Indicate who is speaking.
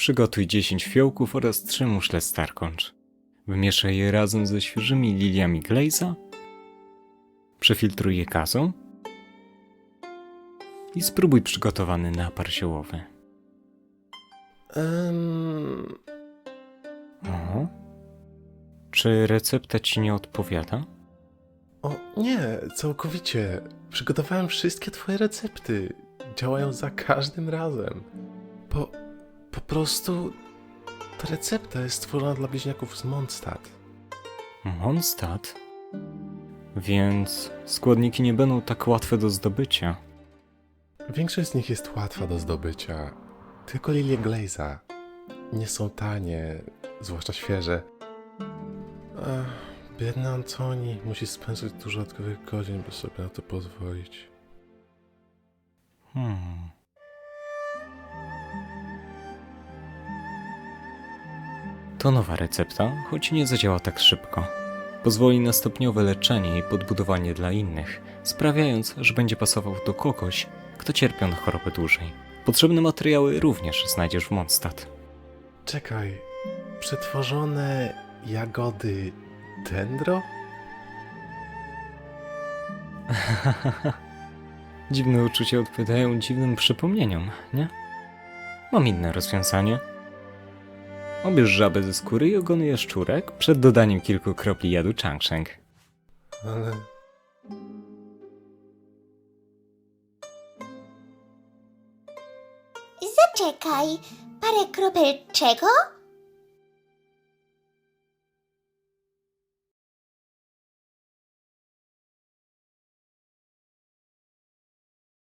Speaker 1: Przygotuj 10 fiołków oraz 3 muszle starkącz. Wymieszaj je razem ze świeżymi liliami glejza. Przefiltruj je kazą. I spróbuj przygotowany napar ziołowy.
Speaker 2: Um,
Speaker 1: O. Czy recepta ci nie odpowiada?
Speaker 2: o nie, całkowicie. Przygotowałem wszystkie twoje recepty. Działają za każdym razem. Po, po prostu ta recepta jest stworzona dla bliźniaków z Mondstadt.
Speaker 1: Mondstadt? Więc składniki nie będą tak łatwe do zdobycia.
Speaker 2: Większość z nich jest łatwa do zdobycia. Tylko lilie Glaze'a nie są tanie, zwłaszcza świeże. Ach, biedny Antoni musi spędzać dużo dodatkowych godzin, by sobie na to pozwolić.
Speaker 1: Hmm. To nowa recepta, choć nie zadziała tak szybko. Pozwoli na stopniowe leczenie i podbudowanie dla innych, sprawiając, że będzie pasował do kogoś, kto cierpiał na chorobę dłużej. Potrzebne materiały również znajdziesz w Mondstadt.
Speaker 2: Czekaj, przetworzone jagody dendro?
Speaker 1: Dziwne uczucia odpowiadają dziwnym przypomnieniom, nie? Mam inne rozwiązanie. Obierz żabę ze skóry i ogony jaszczurek przed dodaniem kilku kropli jadu changsheng.
Speaker 2: Ale
Speaker 3: Zaczekaj, parę kropel czego?